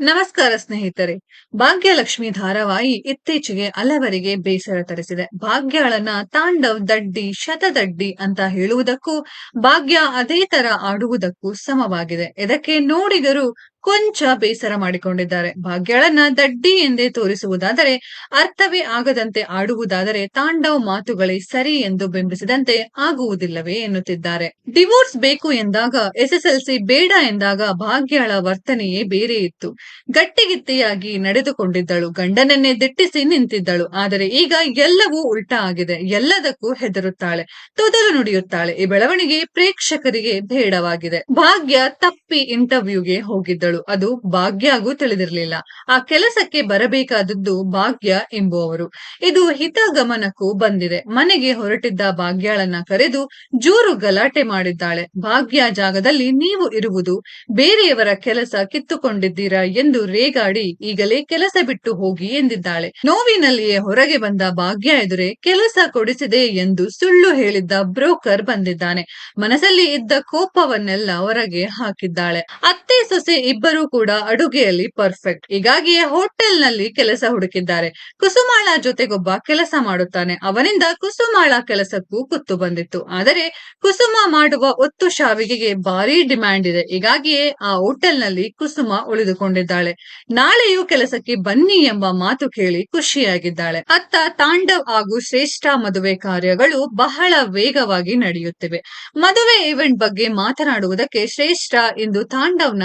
ನಮಸ್ಕಾರ ಸ್ನೇಹಿತರೆ, ಭಾಗ್ಯಲಕ್ಷ್ಮಿ ಧಾರಾವಾಹಿ ಇತ್ತೀಚೆಗೆ ಹಲವರಿಗೆ ಬೇಸರ ತರಿಸಿದೆ. ಭಾಗ್ಯಳನ್ನ ತಾಂಡವ್ ದಡ್ಡಿ, ಶತದಡ್ಡಿ ಅಂತ ಹೇಳುವುದಕ್ಕೂ, ಭಾಗ್ಯ ಅದೇ ತರ ಆಡುವುದಕ್ಕೂ ಸಮವಾಗಿದೆ. ಇದಕ್ಕೆ ನೋಡಿದರೂ ಕೊಂಚ ಬೇಸರ ಮಾಡಿಕೊಂಡಿದ್ದಾರೆ. ಭಾಗ್ಯಳನ್ನ ದಡ್ಡಿ ಎಂದೇ ತೋರಿಸುವುದಾದರೆ, ಅರ್ಥವೇ ಆಗದಂತೆ ಆಡುವುದಾದರೆ ತಾಂಡವ್ ಮಾತುಗಳೇ ಸರಿ ಎಂದು ಬಿಂಬಿಸಿದಂತೆ ಆಗುವುದಿಲ್ಲವೇ ಎನ್ನುತ್ತಿದ್ದಾರೆ. ಡಿವೋರ್ಸ್ ಬೇಕು ಎಂದಾಗ, ಎಸ್ಎಸ್ಎಲ್ಸಿ ಬೇಡ ಎಂದಾಗ ಭಾಗ್ಯಳ ವರ್ತನೆಯೇ ಬೇರೆ ಇತ್ತು. ಗಟ್ಟಿಗಿತ್ತಿಯಾಗಿ ನಡೆದುಕೊಂಡಿದ್ದಳು, ಗಂಡನನ್ನೇ ದಿಟ್ಟಿಸಿ ನಿಂತಿದ್ದಳು. ಆದರೆ ಈಗ ಎಲ್ಲವೂ ಉಲ್ಟಾ ಆಗಿದೆ. ಎಲ್ಲದಕ್ಕೂ ಹೆದರುತ್ತಾಳೆ, ತೊದಲು ನುಡಿಯುತ್ತಾಳೆ. ಈ ಬೆಳವಣಿಗೆ ಪ್ರೇಕ್ಷಕರಿಗೆ ಬೇಡವಾಗಿದೆ ಭಾಗ್ಯ ತಪ್ಪಿ ಇಂಟರ್ವ್ಯೂಗೆ ಹೋಗಿದ್ದಳು. ಅದು ಭಾಗ್ಯಗೂ ತಿಳಿದಿರಲಿಲ್ಲ. ಆ ಕೆಲಸಕ್ಕೆ ಬರಬೇಕಾದದ್ದು ಭಾಗ್ಯ ಎಂಬುವವರು. ಇದು ಹಿತಗಮನಕ್ಕೂ ಬಂದಿದೆ. ಮನೆಗೆ ಹೊರಟಿದ್ದ ಭಾಗ್ಯಳನ್ನ ಕರೆದು ಜೋರು ಗಲಾಟೆ ಮಾಡಿದ್ದಾಳೆ. ಭಾಗ್ಯ ಜಾಗದಲ್ಲಿ ನೀವು ಇರುವುದು ಬೇರೆಯವರ ಕೆಲಸ ಕಿತ್ತುಕೊಂಡಿದ್ದೀರಾ ಎಂದು ರೇಗಾಡಿ ಈಗಲೇ ಕೆಲಸ ಬಿಟ್ಟು ಹೋಗಿ ಎಂದಿದ್ದಾಳೆ. ನೋವಿನಲ್ಲಿಯೇ ಹೊರಗೆ ಬಂದ ಭಾಗ್ಯ ಎದುರೇ ಕೆಲಸ ಕೊಡಿಸಿದೆ ಎಂದು ಸುಳ್ಳು ಹೇಳಿದ್ದ ಬ್ರೋಕರ್ ಬಂದಿದ್ದಾನೆ. ಮನಸ್ಸಲ್ಲಿ ಇದ್ದ ಕೋಪವನ್ನೆಲ್ಲ ಹೊರಗೆ ಹಾಕಿದ್ದಾಳೆ. ಅತ್ತೆ ಸೊಸೆ ಇಬ್ಬರು ಕೂಡ ಅಡುಗೆಯಲ್ಲಿ ಪರ್ಫೆಕ್ಟ್ ಹೀಗಾಗಿಯೇ ಹೋಟೆಲ್ನಲ್ಲಿ ಕೆಲಸ ಹುಡುಕಿದ್ದಾರೆ. ಕುಸುಮಾಳ ಜೊತೆಗೊಬ್ಬ ಕೆಲಸ ಮಾಡುತ್ತಾನೆ. ಅವನಿಂದ ಕುಸುಮಾಳ ಕೆಲಸಕ್ಕೂ ಕುತ್ತು ಬಂದಿತ್ತು. ಆದರೆ ಕುಸುಮ ಮಾಡುವ ಒತ್ತು ಶಾವಿಗೆಗೆ ಭಾರಿ ಡಿಮ್ಯಾಂಡ್ ಇದೆ. ಹೀಗಾಗಿಯೇ ಆ ಹೋಟೆಲ್ನಲ್ಲಿ ಕುಸುಮ ಉಳಿದುಕೊಂಡಿದ್ದಾಳೆ. ನಾಳೆಯೂ ಕೆಲಸಕ್ಕೆ ಬನ್ನಿ ಎಂಬ ಮಾತು ಕೇಳಿ ಖುಷಿಯಾಗಿದ್ದಾಳೆ. ಅತ್ತ ತಾಂಡವ್ ಹಾಗೂ ಶ್ರೇಷ್ಠ ಮದುವೆ ಕಾರ್ಯಗಳು ಬಹಳ ವೇಗವಾಗಿ ನಡೆಯುತ್ತಿವೆ. ಮದುವೆ ಇವೆಂಟ್ ಬಗ್ಗೆ ಮಾತನಾಡುವುದಕ್ಕೆ ಶ್ರೇಷ್ಠ ಇಂದು ತಾಂಡವ್ನ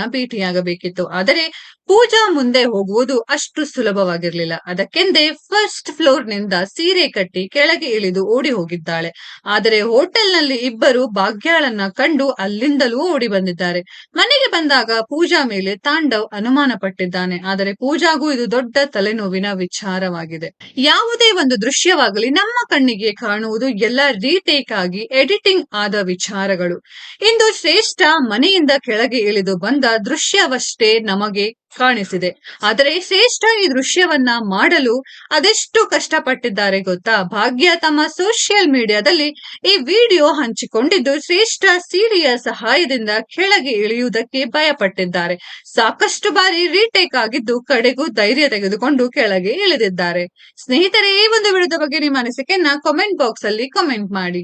ಭೇಟಿಯಾಗಬೇಕಿತ್ತು ಆದರೆ ಪೂಜಾ ಮುಂದೆ ಹೋಗುವುದು ಅಷ್ಟು ಸುಲಭವಾಗಿರ್ಲಿಲ್ಲ. ಅದಕ್ಕೆಂದೇ ಫಸ್ಟ್ ಫ್ಲೋರ್ನಿಂದ ಸೀರೆ ಕಟ್ಟಿ ಕೆಳಗೆ ಇಳಿದು ಓಡಿ ಹೋಗಿದ್ದಾಳೆ. ಆದರೆ ಹೋಟೆಲ್ನಲ್ಲಿ ಇಬ್ಬರು ಭಾಗ್ಯಾಳನ್ನ ಕಂಡು ಅಲ್ಲಿಂದಲೂ ಓಡಿ ಬಂದಿದ್ದಾರೆ. ಮನೆಗೆ ಬಂದಾಗ ಪೂಜಾ ಮೇಲೆ ತಾಂಡವ್ ಅನುಮಾನ ಪಟ್ಟಿದ್ದಾನೆ ಆದರೆ ಪೂಜಾಗೂ ಇದು ದೊಡ್ಡ ತಲೆನೋವಿನ ವಿಚಾರವಾಗಿದೆ. ಯಾವುದೇ ಒಂದು ದೃಶ್ಯವಾಗಲಿ ನಮ್ಮ ಕಣ್ಣಿಗೆ ಕಾಣುವುದು ಎಲ್ಲ ರೀಟೇಕ್ ಆಗಿ ಎಡಿಟಿಂಗ್ ಆದ ವಿಚಾರಗಳು. ಇಂದು ಶ್ರೇಷ್ಠ ಮನೆಯಿಂದ ಕೆಳಗೆ ಇಳಿದು ಬಂದ ದೃಶ್ಯವಷ್ಟೇ ನಮಗೆ ಕಾಣಿಸಿದೆ. ಆದರೆ ಶ್ರೇಷ್ಠ ಈ ದೃಶ್ಯವನ್ನ ಮಾಡಲು ಅದೆಷ್ಟು ಕಷ್ಟಪಟ್ಟಿದ್ದಾರೆ ಗೊತ್ತಾ? ಭಾಗ್ಯ ತಮ್ಮ ಸೋಷಿಯಲ್ ಮೀಡಿಯಾದಲ್ಲಿ ಈ ವಿಡಿಯೋ ಹಂಚಿಕೊಂಡಿದ್ದು ಶ್ರೇಷ್ಠ ಸೀಡಿಯ ಸಹಾಯದಿಂದ ಕೆಳಗೆ ಇಳಿಯುವುದಕ್ಕೆ ಭಯಪಟ್ಟಿದ್ದಾರೆ. ಸಾಕಷ್ಟು ಬಾರಿ ರೀಟೇಕ್ ಆಗಿದ್ದು ಕಡೆಗೂ ಧೈರ್ಯ ತೆಗೆದುಕೊಂಡು ಕೆಳಗೆ ಇಳಿದಿದ್ದಾರೆ. ಸ್ನೇಹಿತರೆ, ಈ ಒಂದು ವಿಡಿಯೋದ ಬಗ್ಗೆ ನಿಮ್ಮ ಅನಿಸಿಕೆಯನ್ನ ಕಾಮೆಂಟ್ ಬಾಕ್ಸ್ ಅಲ್ಲಿ ಕಾಮೆಂಟ್ ಮಾಡಿ.